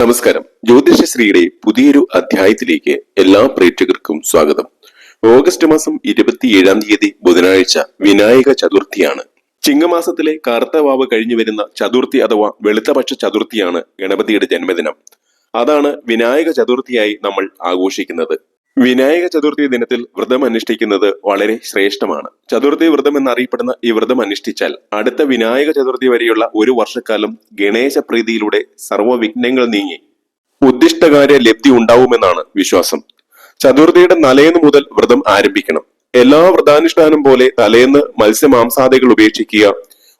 നമസ്കാരം. ജ്യോതിഷശ്രീയുടെ പുതിയൊരു അധ്യായത്തിലേക്ക് എല്ലാ പ്രേക്ഷകർക്കും സ്വാഗതം. ഓഗസ്റ്റ് മാസം ഇരുപത്തിയേഴാം തീയതി ബുധനാഴ്ച വിനായക ചതുർത്ഥിയാണ്. ചിങ്ങമാസത്തിലെ കറുത്തവാവ് കഴിഞ്ഞു വരുന്ന ചതുർത്ഥി അഥവാ വെളുത്തപക്ഷ ചതുർത്ഥിയാണ് ഗണപതിയുടെ ജന്മദിനം. അതാണ് വിനായക ചതുർത്ഥിയായി നമ്മൾ ആഘോഷിക്കുന്നത്. വിനായക ചതുർത്ഥി ദിനത്തിൽ വ്രതം അനുഷ്ഠിക്കുന്നത് വളരെ ശ്രേഷ്ഠമാണ്. ചതുർത്ഥി വ്രതം എന്നറിയപ്പെടുന്ന ഈ വ്രതം അനുഷ്ഠിച്ചാൽ അടുത്ത വിനായക ചതുർത്ഥി വരെയുള്ള ഒരു വർഷക്കാലം ഗണേശ പ്രീതിയിലൂടെ സർവവിഘ്നങ്ങൾ നീങ്ങി. ഉദ്ദിഷ്ടകാര്യ ലബ്ധി ഉണ്ടാവുമെന്നാണ് വിശ്വാസം. ചതുർത്ഥിയുടെ തലേന്ന് മുതൽ വ്രതം ആരംഭിക്കണം. എല്ലാ വ്രതാനുഷ്ഠാനം പോലെ തലേന്ന് മത്സ്യമാംസാദികൾ ഉപേക്ഷിക്കുക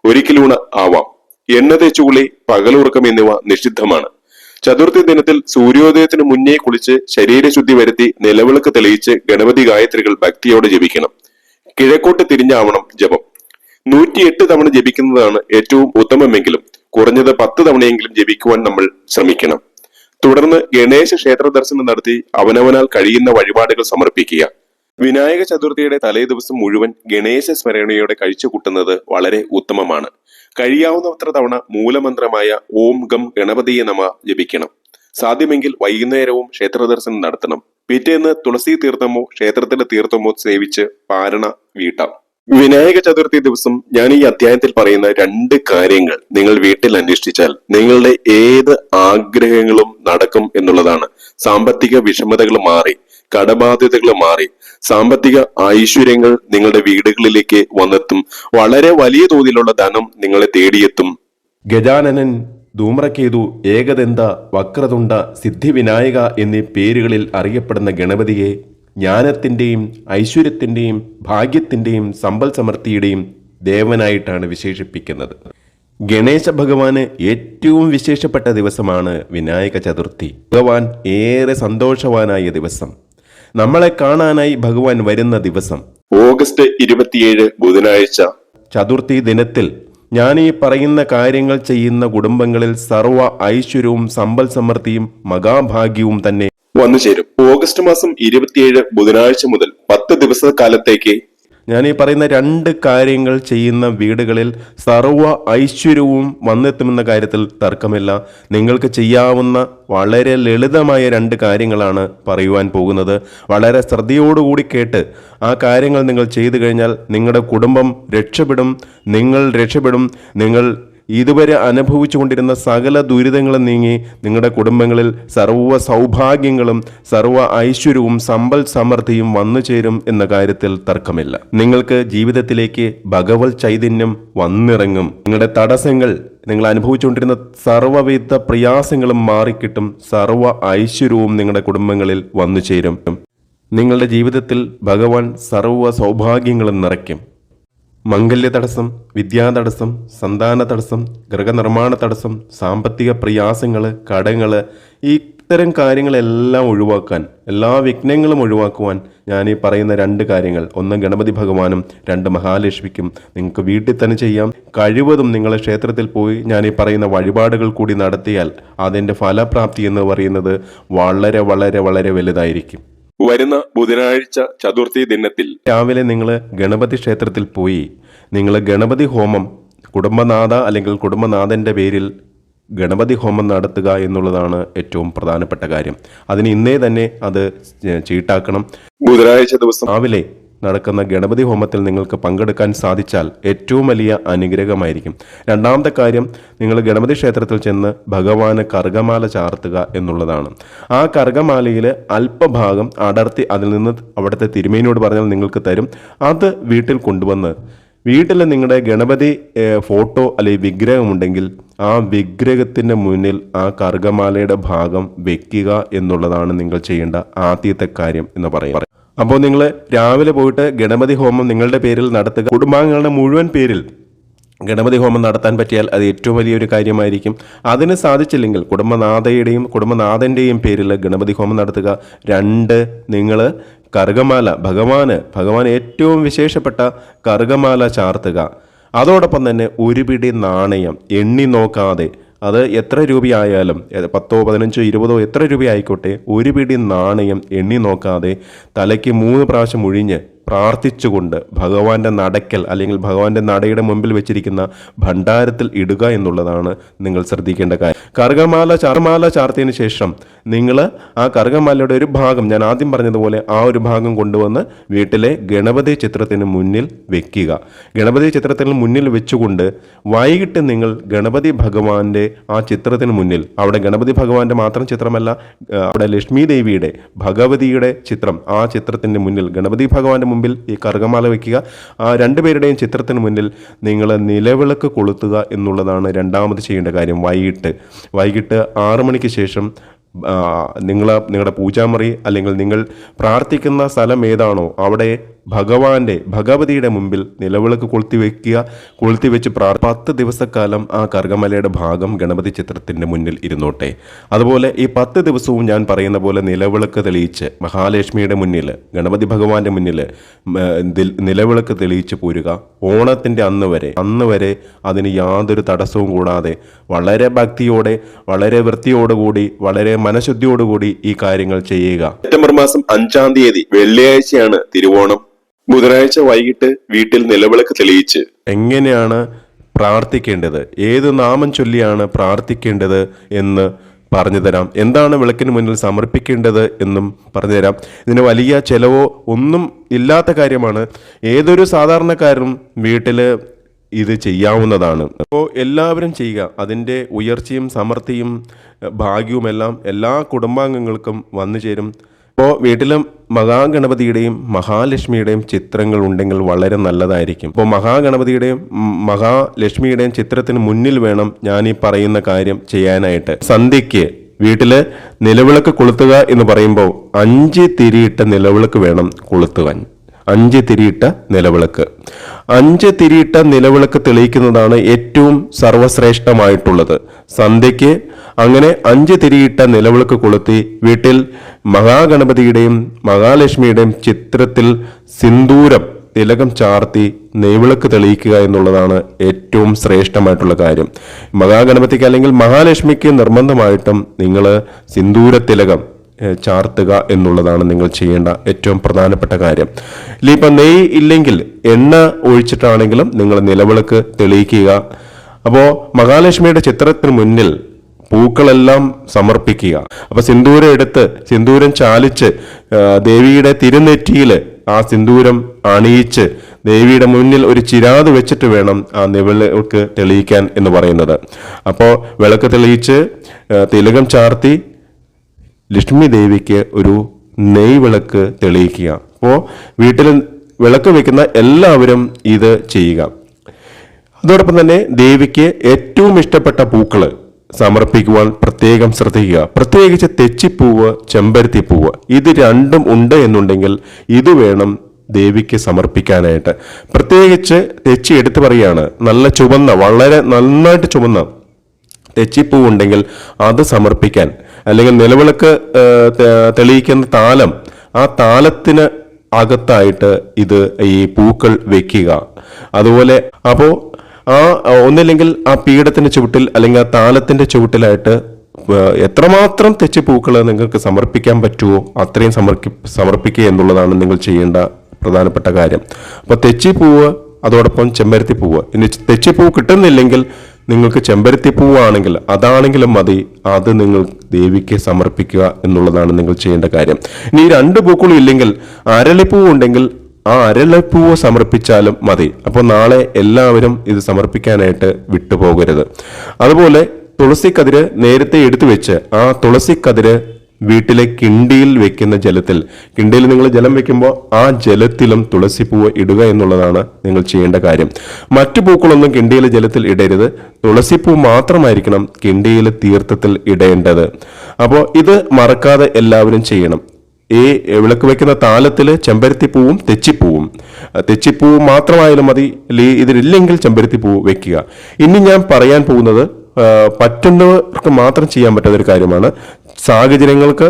ഒരിക്കലൂണ ആവാം. എണ്ണ തേച്ചുകുളി പകലുറക്കം എന്നിവ നിഷിദ്ധമാണ്. ചതുർത്ഥി ദിനത്തിൽ സൂര്യോദയത്തിന് മുന്നേ കുളിച്ച് ശരീരശുദ്ധി വരുത്തി നിലവിളക്ക് തെളിയിച്ച് ഗണപതി ഗായത്രികൾ ഭക്തിയോടെ ജപിക്കണം. കിഴക്കോട്ട് തിരിഞ്ഞാവണം ജപം. നൂറ്റിയെട്ട് തവണ ജപിക്കുന്നതാണ് ഏറ്റവും ഉത്തമമെങ്കിലും കുറഞ്ഞത് പത്ത് തവണയെങ്കിലും ജപിക്കുവാൻ നമ്മൾ ശ്രമിക്കണം. തുടർന്ന് ഗണേശ ക്ഷേത്ര ദർശനം നടത്തി അവനവനാൽ കഴിയുന്ന വഴിപാടുകൾ സമർപ്പിക്കുക. വിനായക ചതുർത്ഥിയുടെ തലേ ദിവസം മുഴുവൻ ഗണേശ സ്മരണയോടെ കഴിച്ചു കൂട്ടുന്നത് വളരെ ഉത്തമമാണ്. കഴിയാവുന്നത്ര തവണ മൂലമന്ത്രമായ ഓം ഗം ഗണപതിയെ നമ ജപിക്കണം. സാധ്യമെങ്കിൽ വൈകുന്നേരവും ക്ഷേത്ര ദർശനം നടത്തണം. പിറ്റേന്ന് തുളസി തീർത്ഥമോ ക്ഷേത്രത്തിലെ തീർത്ഥമോ സേവിച്ച് പാരണ വീട്ടാം. വിനായക ചതുർത്ഥി ദിവസം ഞാൻ ഈ അധ്യായത്തിൽ പറയുന്ന രണ്ട് കാര്യങ്ങൾ നിങ്ങൾ വീട്ടിൽ അന്വേഷിച്ചാൽ നിങ്ങളുടെ ഏത് ആഗ്രഹങ്ങളും നടക്കും എന്നുള്ളതാണ്. സാമ്പത്തിക വിഷമതകൾ മാറി കടബാധ്യതകൾ മാറി സാമ്പത്തിക ഐശ്വര്യങ്ങൾ നിങ്ങളുടെ വീടുകളിലേക്ക് വന്നെത്തും. വളരെ വലിയ തോതിലുള്ള ധനം നിങ്ങളെ തേടിയെത്തും. ഗജാനനൻ ധൂമ്രകേതു ഏകദന്ത വക്രതുണ്ട സിദ്ധിവിനായക എന്നീ പേരുകളിൽ അറിയപ്പെടുന്ന ഗണപതിയെ ജ്ഞാനത്തിന്റെയും ഐശ്വര്യത്തിന്റെയും ഭാഗ്യത്തിന്റെയും സമ്പൽ സമൃദ്ധിയുടെയും ദേവനായിട്ടാണ് വിശേഷിപ്പിക്കുന്നത്. ഗണേശ ഭഗവാന് ഏറ്റവും വിശേഷപ്പെട്ട ദിവസമാണ് വിനായക ചതുർത്ഥി. ഭഗവാൻ ഏറെ സന്തോഷവാനായ ദിവസം. നമ്മളെ കാണാനായി ഭഗവാൻ വരുന്ന ദിവസം. ഓഗസ്റ്റ് ഇരുപത്തിയേഴ് ബുധനാഴ്ച. ചതുർത്ഥി ദിനത്തിൽ ഞാൻ ഈ പറയുന്ന കാര്യങ്ങൾ ചെയ്യുന്ന കുടുംബങ്ങളിൽ സർവ ഐശ്വര്യവും സമ്പൽ സമൃദ്ധിയും മഹാഭാഗ്യവും തന്നെ വന്നു ചേരും. ഓഗസ്റ്റ് മാസം ഇരുപത്തിയേഴ് ബുധനാഴ്ച മുതൽ പത്ത് ദിവസ കാലത്തേക്ക് ഞാൻ ഈ പറയുന്ന രണ്ട് കാര്യങ്ങൾ ചെയ്യുന്ന വീടുകളിൽ സർവ ഐശ്വര്യവും വന്നെത്തുമെന്ന കാര്യത്തിൽ തർക്കമില്ല. നിങ്ങൾക്ക് ചെയ്യാവുന്ന വളരെ ലളിതമായ രണ്ട് കാര്യങ്ങളാണ് പറയുവാൻ പോകുന്നത്. വളരെ ശ്രദ്ധയോടുകൂടി കേട്ട് ആ കാര്യങ്ങൾ നിങ്ങൾ ചെയ്തു കഴിഞ്ഞാൽ നിങ്ങളുടെ കുടുംബം രക്ഷപ്പെടും. നിങ്ങൾ രക്ഷപ്പെടും. നിങ്ങൾ ഇതുവരെ അനുഭവിച്ചുകൊണ്ടിരുന്ന സകല ദുരിതങ്ങളും നീങ്ങി നിങ്ങളുടെ കുടുംബങ്ങളിൽ സർവ സൗഭാഗ്യങ്ങളും സർവ ഐശ്വര്യവും സമ്പൽ സമൃദ്ധിയും വന്നു ചേരും എന്ന കാര്യത്തിൽ തർക്കമില്ല. നിങ്ങൾക്ക് ജീവിതത്തിലേക്ക് ഭഗവത് ചൈതന്യം വന്നിറങ്ങും. നിങ്ങളുടെ തടസ്സങ്ങൾ നിങ്ങൾ അനുഭവിച്ചുകൊണ്ടിരുന്ന സർവവിധ പ്രയാസങ്ങളും മാറിക്കിട്ടും സർവ ഐശ്വര്യവും നിങ്ങളുടെ കുടുംബങ്ങളിൽ വന്നു ചേരും. നിങ്ങളുടെ ജീവിതത്തിൽ ഭഗവാൻ സർവ സൗഭാഗ്യങ്ങളും നിറയ്ക്കും. മംഗല്യ തടസ്സം വിദ്യാതടസ്സം സന്താന തടസ്സം ഗൃഹനിർമ്മാണ തടസ്സം സാമ്പത്തിക പ്രയാസങ്ങൾ കടങ്ങൾ ഇത്തരം കാര്യങ്ങളെല്ലാം ഒഴിവാക്കാൻ എല്ലാ വിഘ്നങ്ങളും ഒഴിവാക്കുവാൻ ഞാൻ ഈ പറയുന്ന രണ്ട് കാര്യങ്ങൾ. ഒന്ന് ഗണപതി ഭഗവാനും രണ്ട് മഹാലക്ഷ്മിക്കും നിങ്ങൾക്ക് വീട്ടിൽ തന്നെ ചെയ്യാം. കഴിവതും നിങ്ങൾ ക്ഷേത്രത്തിൽ പോയി ഞാൻ ഈ പറയുന്ന വഴിപാടുകൾ കൂടി നടത്തിയാൽ അതിന്റെ ഫലപ്രാപ്തി എന്ന് പറയുന്നത് വളരെ വളരെ വളരെ വലുതായിരിക്കും. വരുന്ന ബുധനാഴ്ച ചതുർത്ഥി ദിനത്തിൽ രാവിലെ നിങ്ങൾ ഗണപതി ക്ഷേത്രത്തിൽ പോയി നിങ്ങൾ ഗണപതി ഹോമം കുടുംബനാഥ അല്ലെങ്കിൽ കുടുംബനാഥന്റെ പേരിൽ ഗണപതി ഹോമം നടത്തുക എന്നുള്ളതാണ് ഏറ്റവും പ്രധാനപ്പെട്ട കാര്യം. അതിന് ഇന്നേ തന്നെ അത് ചീട്ടാക്കണം. ബുധനാഴ്ച ദിവസം രാവിലെ നടക്കുന്ന ഗണപതി ഹോമത്തിൽ നിങ്ങൾക്ക് പങ്കെടുക്കാൻ സാധിച്ചാൽ ഏറ്റവും വലിയ അനുഗ്രഹമായിരിക്കും. രണ്ടാമത്തെ കാര്യം നിങ്ങൾ ഗണപതി ക്ഷേത്രത്തിൽ ചെന്ന് ഭഗവാന് കർഗമാല ചാർത്തുക എന്നുള്ളതാണ്. ആ കർഗമാലയിൽ അല്പഭാഗം അടർത്തി അതിൽ നിന്ന് അവിടുത്തെ തിരുമേനിയോട് പറഞ്ഞാൽ നിങ്ങൾക്ക് തരും. അത് വീട്ടിൽ കൊണ്ടുവന്ന് വീട്ടിൽ നിങ്ങളുടെ ഗണപതി ഫോട്ടോ അല്ലെങ്കിൽ വിഗ്രഹമുണ്ടെങ്കിൽ ആ വിഗ്രഹത്തിന്റെ മുന്നിൽ ആ കർഗമാലയുടെ ഭാഗം വെക്കുക എന്നുള്ളതാണ് നിങ്ങൾ ചെയ്യേണ്ട ആദ്യത്തെ കാര്യം എന്ന് പറയും. അപ്പോൾ നിങ്ങൾ രാവിലെ പോയിട്ട് ഗണപതി ഹോമം നിങ്ങളുടെ പേരിൽ നടത്തുക. കുടുംബാംഗങ്ങളുടെ മുഴുവൻ പേരിൽ ഗണപതി ഹോമം നടത്താൻ പറ്റിയാൽ അത് ഏറ്റവും വലിയൊരു കാര്യമായിരിക്കും. അതിന് സാധിച്ചില്ലെങ്കിൽ കുടുംബനാഥയുടെയും കുടുംബനാഥന്റെയും പേരിൽ ഗണപതി ഹോമം നടത്തുക. രണ്ട് നിങ്ങൾ കറുകമാല ഭഗവാന് ഭഗവാൻ ഏറ്റവും വിശേഷപ്പെട്ട കറുകമാല ചാർത്തുക. അതോടൊപ്പം തന്നെ ഒരു പിടി നാണയം എണ്ണി നോക്കാതെ അത് എത്ര രൂപയായാലും പത്തോ പതിനഞ്ചോ ഇരുപതോ എത്ര രൂപയായിക്കോട്ടെ ഒരു പിടി നാണയം എണ്ണി നോക്കാതെ തലയ്ക്ക് മൂന്ന് പ്രാവശ്യം ഒഴിഞ്ഞ് പ്രാർത്ഥിച്ചുകൊണ്ട് ഭഗവാന്റെ നടക്കൽ അല്ലെങ്കിൽ ഭഗവാന്റെ നടയുടെ മുമ്പിൽ വെച്ചിരിക്കുന്ന ഭണ്ഡാരത്തിൽ ഇടുക എന്നുള്ളതാണ് നിങ്ങൾ ശ്രദ്ധിക്കേണ്ട കാര്യം. കർഗമാല ചർമാല ചാർത്തിയതിനു ശേഷം നിങ്ങൾ ആ കർഗമാലയുടെ ഒരു ഭാഗം ഞാൻ ആദ്യം പറഞ്ഞതുപോലെ ആ ഒരു ഭാഗം കൊണ്ടുവന്ന് വീട്ടിലെ ഗണപതി ചിത്രത്തിന് മുന്നിൽ വെക്കുക. ഗണപതി ചിത്രത്തിന് മുന്നിൽ വെച്ചുകൊണ്ട് വൈകിട്ട് നിങ്ങൾ ഗണപതി ഭഗവാന്റെ ആ ചിത്രത്തിന് മുന്നിൽ അവിടെ ഗണപതി ഭഗവാന്റെ മാത്രം ചിത്രമല്ല അവിടെ ലക്ഷ്മി ദേവിയുടെ ഭഗവതിയുടെ ചിത്രം ആ ചിത്രത്തിന്റെ മുന്നിൽ ഗണപതി ഭഗവാന്റെ മുമ്പിൽ ഈ കറുകമാല വയ്ക്കുക ആ രണ്ടുപേരുടെയും ചിത്രത്തിന് മുന്നിൽ നിങ്ങൾ നിലവിളക്ക് കൊളുത്തുക എന്നുള്ളതാണ് രണ്ടാമത് ചെയ്യേണ്ട കാര്യം. വൈകിട്ട്. വൈകിട്ട് ആറു മണിക്ക് ശേഷം നിങ്ങൾ നിങ്ങളുടെ പൂജാമുറി അല്ലെങ്കിൽ നിങ്ങൾ പ്രാർത്ഥിക്കുന്ന സ്ഥലം ഏതാണോ അവിടെ ഭഗവാന്റെ ഭഗവതിയുടെ മുമ്പിൽ നിലവിളക്ക് കൊളുത്തി വെച്ച് പ്രാർ പത്ത് ദിവസക്കാലം ആ കർഗമലയുടെ ഭാഗം ഗണപതി ചിത്രത്തിന്റെ മുന്നിൽ ഇരുന്നോട്ടെ. അതുപോലെ ഈ പത്ത് ദിവസവും ഞാൻ പറയുന്ന പോലെ നിലവിളക്ക് തെളിയിച്ച് മഹാലക്ഷ്മിയുടെ മുന്നിൽ ഗണപതി ഭഗവാന്റെ മുന്നിൽ നിലവിളക്ക് തെളിയിച്ച് പോരുക. ഓണത്തിന്റെ അന്ന് വരെ അന്ന് വരെ അതിന് യാതൊരു തടസ്സവും കൂടാതെ വളരെ ഭക്തിയോടെ വളരെ വൃത്തിയോടുകൂടി വളരെ മനഃശുദ്ധിയോടുകൂടി ഈ കാര്യങ്ങൾ ചെയ്യുക. സെപ്റ്റംബർ മാസം അഞ്ചാം തീയതി വെള്ളിയാഴ്ചയാണ് തിരുവോണം. ബുധനാഴ്ച വൈകിട്ട് വീട്ടിൽ നിലവിളക്ക് തെളിയിച്ച് എങ്ങനെയാണ് പ്രാർത്ഥിക്കേണ്ടത്? ഏത് നാമം ചൊല്ലിയാണ് പ്രാർത്ഥിക്കേണ്ടത് എന്ന് പറഞ്ഞു തരാം. എന്താണ് വിളക്കിന് മുന്നിൽ സമർപ്പിക്കേണ്ടത് എന്നും പറഞ്ഞു തരാം. ഇതിന് വലിയ ചിലവോ ഒന്നും ഇല്ലാത്ത കാര്യമാണ്. ഏതൊരു സാധാരണക്കാരനും വീട്ടിൽ ഇത് ചെയ്യാവുന്നതാണ്. അപ്പോൾ എല്ലാവരും ചെയ്യുക. അതിന്റെ ഉയർച്ചയും സമൃദ്ധിയും ഭാഗ്യവുമെല്ലാം എല്ലാ കുടുംബാംഗങ്ങൾക്കും വന്നു ചേരും അപ്പോൾ വീട്ടിലും മഹാഗണപതിയുടെയും മഹാലക്ഷ്മിയുടെയും ചിത്രങ്ങൾ ഉണ്ടെങ്കിൽ വളരെ നല്ലതായിരിക്കും. അപ്പോൾ മഹാഗണപതിയുടെയും മഹാലക്ഷ്മിയുടെയും ചിത്രത്തിന് മുന്നിൽ വേണം ഞാൻ ഈ പറയുന്ന കാര്യം ചെയ്യാനായിട്ട്. സന്ധ്യയ്ക്ക് വീട്ടിൽ നിലവിളക്ക് കൊളുത്തുക എന്ന് പറയുമ്പോൾ അഞ്ച് തിരിയിട്ട നിലവിളക്ക് വേണം കൊളുത്തുവാൻ. അഞ്ച് തിരിയിട്ട നിലവിളക്ക്. അഞ്ച് തിരിയിട്ട നിലവിളക്ക് തെളിയിക്കുന്നതാണ് ഏറ്റവും സർവശ്രേഷ്ഠമായിട്ടുള്ളത് സന്ധ്യയ്ക്ക് അങ്ങനെ അഞ്ച് തിരിയിട്ട നിലവിളക്ക് കൊളുത്തി വീട്ടിൽ മഹാഗണപതിയുടെയും മഹാലക്ഷ്മിയുടെയും ചിത്രത്തിൽ സിന്ദൂരം തിലകം ചാർത്തി നെയ്വിളക്ക് തെളിയിക്കുക എന്നുള്ളതാണ് ഏറ്റവും ശ്രേഷ്ഠമായിട്ടുള്ള കാര്യം. മഹാഗണപതിക്ക് അല്ലെങ്കിൽ മഹാലക്ഷ്മിക്ക് നിർബന്ധമായിട്ടും നിങ്ങൾ സിന്ദൂര തിലകം ചാർത്തുക എന്നുള്ളതാണ് നിങ്ങൾ ചെയ്യേണ്ട ഏറ്റവും പ്രധാനപ്പെട്ട കാര്യം. ഇപ്പം നെയ്യ് ഇല്ലെങ്കിൽ എണ്ണ ഒഴിച്ചിട്ടാണെങ്കിലും നിങ്ങൾ നിലവിളക്ക് തെളിയിക്കുക. അപ്പോൾ മഹാലക്ഷ്മിയുടെ ചിത്രത്തിന് മുന്നിൽ പൂക്കളെല്ലാം സമർപ്പിക്കുക. അപ്പോൾ സിന്ദൂരം എടുത്ത് സിന്ദൂരം ചാലിച്ച് ദേവിയുടെ തിരുനെറ്റിയിൽ ആ സിന്ദൂരം അണിയിച്ച് ദേവിയുടെ മുന്നിൽ ഒരു ചിരാത് വെച്ചിട്ട് വേണം ആ നിവിളക്ക് തെളിയിക്കാൻ എന്ന് പറയുന്നത്. അപ്പോൾ വിളക്ക് തെളിയിച്ച് തിലകം ചാർത്തി ലക്ഷ്മി ദേവിക്ക് ഒരു നെയ് വിളക്ക് തെളിയിക്കുക. അപ്പോൾ വീട്ടിൽ വിളക്ക് വെക്കുന്ന എല്ലാവരും ഇത് ചെയ്യുക. അതോടൊപ്പം തന്നെ ദേവിക്ക് ഏറ്റവും ഇഷ്ടപ്പെട്ട പൂക്കൾ സമർപ്പിക്കുവാൻ പ്രത്യേകം ശ്രദ്ധിക്കുക. പ്രത്യേകിച്ച് തെച്ചിപ്പൂവ് ചെമ്പരത്തിപ്പൂവ് ഇത് രണ്ടും ഉണ്ട് എന്നുണ്ടെങ്കിൽ ഇത് വേണം ദേവിക്ക് സമർപ്പിക്കാനായിട്ട്. പ്രത്യേകിച്ച് തെച്ചി എടുത്തു പറയുകയാണ് നല്ല ചുവന്ന വളരെ നന്നായിട്ട് ചുവന്ന തെച്ചിപ്പൂ ഉണ്ടെങ്കിൽ അത് സമർപ്പിക്കാൻ. അല്ലെങ്കിൽ നിലവിളക്ക് തെളിയിക്കുന്ന താലം ആ താലത്തിന് അകത്തായിട്ട് ഇത് ഈ പൂക്കൾ വെക്കുക. അതുപോലെ അപ്പോൾ ആ ഒന്നില്ലെങ്കിൽ ആ പീഠത്തിന്റെ ചുവട്ടിൽ അല്ലെങ്കിൽ ആ താലത്തിന്റെ ചുവട്ടിലായിട്ട് എത്രമാത്രം തെച്ച് പൂക്കൾ നിങ്ങൾക്ക് സമർപ്പിക്കാൻ പറ്റുമോ അത്രയും സമർപ്പി സമർപ്പിക്കുക എന്നുള്ളതാണ് നിങ്ങൾ ചെയ്യേണ്ട പ്രധാനപ്പെട്ട കാര്യം. അപ്പോൾ തെച്ചി പൂവ് അതോടൊപ്പം ചെമ്പരത്തി പൂവ്. ഇനി തെച്ചിപ്പൂ കിട്ടുന്നില്ലെങ്കിൽ നിങ്ങൾക്ക് ചെമ്പരത്തിപ്പൂവാണെങ്കിൽ അതാണെങ്കിലും മതി. അത് നിങ്ങൾ ദേവിക്ക് സമർപ്പിക്കുക എന്നുള്ളതാണ് നിങ്ങൾ ചെയ്യേണ്ട കാര്യം. ഇനി രണ്ട് പൂക്കളും ഇല്ലെങ്കിൽ അരളിപ്പൂവ് ഉണ്ടെങ്കിൽ ആ അരളിപ്പൂവ് സമർപ്പിച്ചാലും മതി. അപ്പോൾ നാളെ എല്ലാവരും ഇത് സമർപ്പിക്കാനായിട്ട് വിട്ടുപോകരുത്. അതുപോലെ തുളസിക്കതിര് നേരത്തെ എടുത്തു വെച്ച് ആ തുളസിക്കതിര് വീട്ടിലെ കിണ്ടിയിൽ വെക്കുന്ന ജലത്തിൽ കിണ്ടിയിൽ നിങ്ങൾ ജലം വെക്കുമ്പോൾ ആ ജലത്തിലും തുളസിപ്പൂവ് ഇടുക എന്നുള്ളതാണ് നിങ്ങൾ ചെയ്യേണ്ട കാര്യം. മറ്റു പൂക്കളൊന്നും കിണ്ടിയിലെ ജലത്തിൽ ഇടരുത്. തുളസിപ്പൂ മാത്രമായിരിക്കണം കിണ്ടിയിലെ തീർത്ഥത്തിൽ ഇടേണ്ടത്. അപ്പോൾ ഇത് മറക്കാതെ എല്ലാവരും ചെയ്യണം. ഈ വിളക്ക് വെക്കുന്ന താലത്തിൽ ചെമ്പരത്തിപ്പൂവും തെച്ചിപ്പൂവും. തെച്ചിപ്പൂവ് മാത്രമായാലും മതി ഇതിലില്ലെങ്കിൽ ചെമ്പരത്തിപ്പൂവ് വെക്കുക. ഇനി ഞാൻ പറയാൻ പോകുന്നത് പറ്റുന്നവർക്ക് മാത്രം ചെയ്യാൻ പറ്റുന്ന ഒരു കാര്യമാണ് സാഹചര്യങ്ങൾക്ക്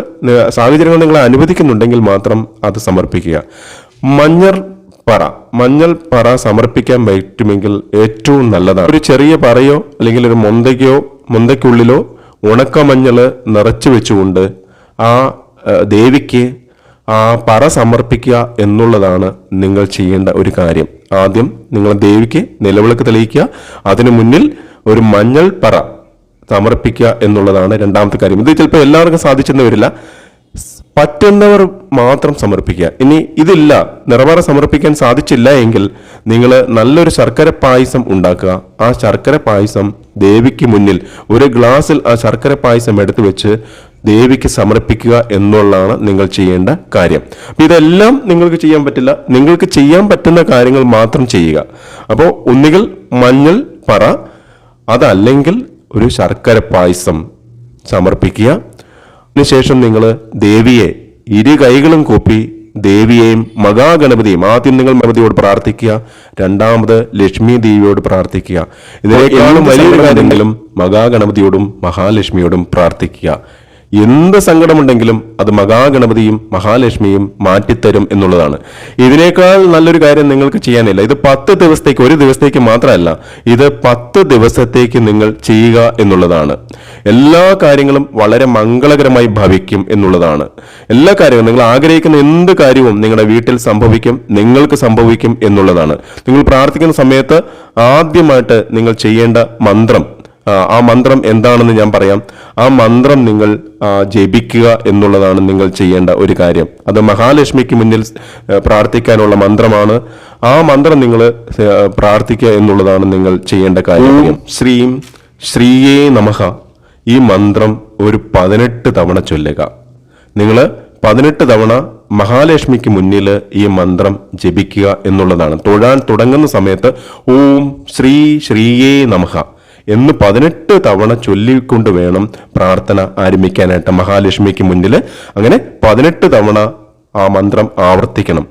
സാഹചര്യങ്ങൾ നിങ്ങളെ അനുവദിക്കുന്നുണ്ടെങ്കിൽ മാത്രം അത് സമർപ്പിക്കുക. മഞ്ഞൾ പറ. മഞ്ഞൾ പറ സമർപ്പിക്കാൻ പറ്റുമെങ്കിൽ ഏറ്റവും നല്ലതാണ്. ഒരു ചെറിയ പറയോ അല്ലെങ്കിൽ ഒരു മൊന്തയ്ക്കോ മൊന്തയ്ക്കുള്ളിലോ ഉണക്കമഞ്ഞൾ നിറച്ചു വെച്ചുകൊണ്ട് ആ, ദേവിക്ക് ആ പറ സമർപ്പിക്കുക എന്നുള്ളതാണ് നിങ്ങൾ ചെയ്യേണ്ട ഒരു കാര്യം. ആദ്യം നിങ്ങൾ ദേവിക്ക് നിലവിളക്ക് തെളിയിക്കുക. അതിനു മുന്നിൽ ഒരു മഞ്ഞൾ പറ. സമർപ്പിക്കുക എന്നുള്ളതാണ് രണ്ടാമത്തെ കാര്യം. ഇത് ചിലപ്പോൾ എല്ലാവർക്കും സാധിച്ചെന്ന് വരില്ല. പറ്റുന്നവർ മാത്രം സമർപ്പിക്കുക. ഇനി ഇതില്ല. നിറവറ സമർപ്പിക്കാൻ സാധിച്ചില്ല എങ്കിൽ നിങ്ങൾ നല്ലൊരു ശർക്കര പായസം ഉണ്ടാക്കുക. ആ ശർക്കര പായസം ദേവിക്ക് മുന്നിൽ ഒരു ഗ്ലാസ്സിൽ ആ ശർക്കര പായസം എടുത്തു വെച്ച് ദേവിക്ക് സമർപ്പിക്കുക എന്നുള്ളതാണ് നിങ്ങൾ ചെയ്യേണ്ട കാര്യം. അപ്പം ഇതെല്ലാം നിങ്ങൾക്ക് ചെയ്യാൻ പറ്റില്ല. നിങ്ങൾക്ക് ചെയ്യാൻ പറ്റുന്ന കാര്യങ്ങൾ മാത്രം ചെയ്യുക. അപ്പോൾ ഒന്നുകിൽ മഞ്ഞൾ പറ അതല്ലെങ്കിൽ ഒരു ശർക്കര പായസം സമർപ്പിക്കുക. അതിനുശേഷം നിങ്ങൾ ദേവിയെ ഇരു കൈകളും കൂപ്പി ദേവിയെയും മഹാഗണപതിയും ആദ്യം നിങ്ങൾ ഗണപതിയോട് പ്രാർത്ഥിക്കുക രണ്ടാമത് ലക്ഷ്മി ദേവിയോട് പ്രാർത്ഥിക്കുക. ഇതിനേക്കാളും വലിയ കാര്യങ്ങളും മഹാഗണപതിയോടും മഹാലക്ഷ്മിയോടും പ്രാർത്ഥിക്കുക. എന്ത് സങ്കടമുണ്ടെങ്കിലും അത് മഹാഗണപതിയും മഹാലക്ഷ്മിയും മാറ്റിത്തരും എന്നുള്ളതാണ്. ഇതിനേക്കാൾ നല്ലൊരു കാര്യം നിങ്ങൾക്ക് ചെയ്യാനില്ല. ഇത് പത്ത് ദിവസത്തേക്ക് ഒരു ദിവസത്തേക്ക് മാത്രമല്ല ഇത് പത്ത് ദിവസത്തേക്ക് നിങ്ങൾ ചെയ്യുക എന്നുള്ളതാണ്. എല്ലാ കാര്യങ്ങളും വളരെ മംഗളകരമായി ഭവിക്കും എന്നുള്ളതാണ്. എല്ലാ കാര്യവും നിങ്ങൾ ആഗ്രഹിക്കുന്ന എന്ത് കാര്യവും നിങ്ങളുടെ വീട്ടിൽ സംഭവിക്കും നിങ്ങൾക്ക് സംഭവിക്കും എന്നുള്ളതാണ്. നിങ്ങൾ പ്രാർത്ഥിക്കുന്ന സമയത്ത് ആദ്യമായിട്ട് നിങ്ങൾ ചെയ്യേണ്ട മന്ത്രം ആ, മന്ത്രം എന്താണെന്ന് ഞാൻ പറയാം. ആ മന്ത്രം നിങ്ങൾ ജപിക്കുക എന്നുള്ളതാണ് നിങ്ങൾ ചെയ്യേണ്ട ഒരു കാര്യം. അത് മഹാലക്ഷ്മിക്ക് മുന്നിൽ പ്രാർത്ഥിക്കാനുള്ള മന്ത്രമാണ്. ആ മന്ത്രം നിങ്ങൾ പ്രാർത്ഥിക്കുക എന്നുള്ളതാണ് നിങ്ങൾ ചെയ്യേണ്ട കാര്യം. ശ്രീം ശ്രീയേ നമഹ ഈ മന്ത്രം ഒരു പതിനെട്ട് തവണ ചൊല്ലുക. നിങ്ങൾ പതിനെട്ട് തവണ മഹാലക്ഷ്മിക്ക് മുന്നിൽ ഈ മന്ത്രം ജപിക്കുക എന്നുള്ളതാണ്. തൊഴാൻ തുടങ്ങുന്ന സമയത്ത് ഓം ശ്രീ ശ്രീയേ നമഃ. എന്ന് പതിനെട്ട് തവണ ചൊല്ലിക്കൊണ്ട് വേണം പ്രാർത്ഥന ആരംഭിക്കാനായിട്ട് മഹാലക്ഷ്മിക്ക് മുന്നിൽ അങ്ങനെ പതിനെട്ട് തവണ ആ മന്ത്രം ആവർത്തിക്കണം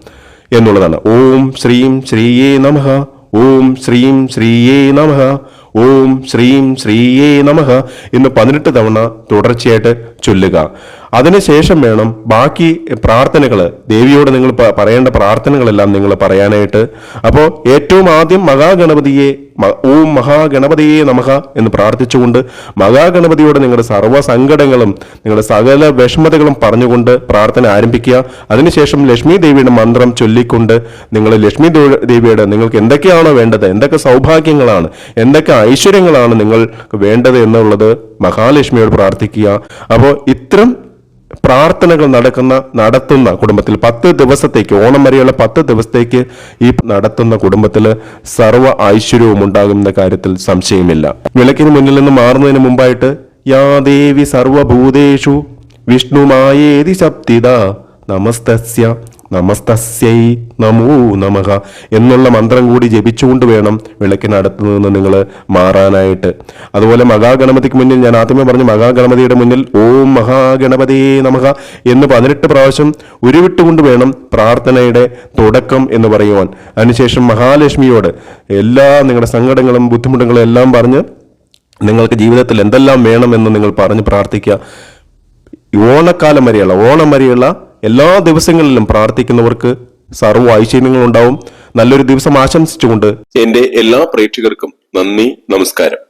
എന്നുള്ളതാണ്. ഓം ശ്രീം ശ്രീയേ നമഃ ഓം ശ്രീം ശ്രീയേ നമഃ ഓം ശ്രീം ശ്രീയേ നമഃ എന്ന് പതിനെട്ട് തവണ തുടർച്ചയായിട്ട് ചൊല്ലുക. അതിനുശേഷം വേണം ബാക്കി പ്രാർത്ഥനകൾ ദേവിയോട് നിങ്ങൾ പറയേണ്ട പ്രാർത്ഥനകളെല്ലാം നിങ്ങൾ പറയാനായിട്ട്. അപ്പോൾ ഏറ്റവും ആദ്യം മഹാഗണപതിയെ ഓം മഹാഗണപതിയെ നമഹ എന്ന് പ്രാർത്ഥിച്ചുകൊണ്ട് മഹാഗണപതിയോട് നിങ്ങളുടെ സർവ സങ്കടങ്ങളും നിങ്ങളുടെ സകല വിഷമതകളും പറഞ്ഞുകൊണ്ട് പ്രാർത്ഥന ആരംഭിക്കുക. അതിനുശേഷം ലക്ഷ്മി ദേവിയുടെ മന്ത്രം ചൊല്ലിക്കൊണ്ട് നിങ്ങൾ ലക്ഷ്മി ദേവിയുടെ നിങ്ങൾക്ക് എന്തൊക്കെയാണോ വേണ്ടത് എന്തൊക്കെ സൗഭാഗ്യങ്ങളാണ് എന്തൊക്കെ ഐശ്വര്യങ്ങളാണ് നിങ്ങൾക്ക് വേണ്ടത് എന്നുള്ളത് മഹാലക്ഷ്മിയോട് പ്രാർത്ഥിക്കുക. അപ്പോൾ ഇത്തരം പ്രാർത്ഥനകൾ നടക്കുന്ന നടത്തുന്ന കുടുംബത്തിൽ പത്ത് ദിവസത്തേക്ക് ഓണം വരെയുള്ള പത്ത് ദിവസത്തേക്ക് ഈ നടത്തുന്ന കുടുംബത്തിൽ സർവ ഐശ്വര്യവും ഉണ്ടാകുന്ന കാര്യത്തിൽ സംശയമില്ല. വിളക്കിന് മുന്നിൽ നിന്ന് മാറുന്നതിന് മുമ്പായിട്ട് യാ ദേവി സർവഭൂതേഷു വിഷ്ണുമായേതി ശബ്ദിത നമസ്തസ്യ നമസ്തസ്യൈ നമോ നമഃ എന്നുള്ള മന്ത്രം കൂടി ജപിച്ചുകൊണ്ട് വേണം വിളക്കിനടുത്ത് നിന്ന് നിങ്ങൾ മാറാനായിട്ട്. അതുപോലെ മഹാഗണപതിക്ക് മുന്നിൽ ഞാൻ ആദ്യമേ പറഞ്ഞു മഹാഗണപതിയുടെ മുന്നിൽ ഓം മഹാഗണപതിയേ നമഃ എന്ന് പതിനെട്ട് പ്രാവശ്യം ഉരുവിട്ടുകൊണ്ട് വേണം പ്രാർത്ഥനയുടെ തുടക്കം എന്ന് പറയുവാൻ. അതിനുശേഷം മഹാലക്ഷ്മിയോട് എല്ലാ നിങ്ങളുടെ സങ്കടങ്ങളും ബുദ്ധിമുട്ടുകളും എല്ലാം പറഞ്ഞ് നിങ്ങൾക്ക് ജീവിതത്തിൽ എന്തെല്ലാം വേണമെന്ന് നിങ്ങൾ പറഞ്ഞ് പ്രാർത്ഥിക്കുക. ഓണക്കാലം വരെയുള്ള ഓണം വരെയുള്ള എല്ലാ ദിവസങ്ങളിലും പ്രാർത്ഥിക്കുന്നവർക്ക് സർവ ഐശ്വര്യങ്ങളുണ്ടാവും. നല്ലൊരു ദിവസം ആശംസിച്ചുകൊണ്ട് എന്റെ എല്ലാ പ്രേക്ഷകർക്കും നന്ദി നമസ്കാരം.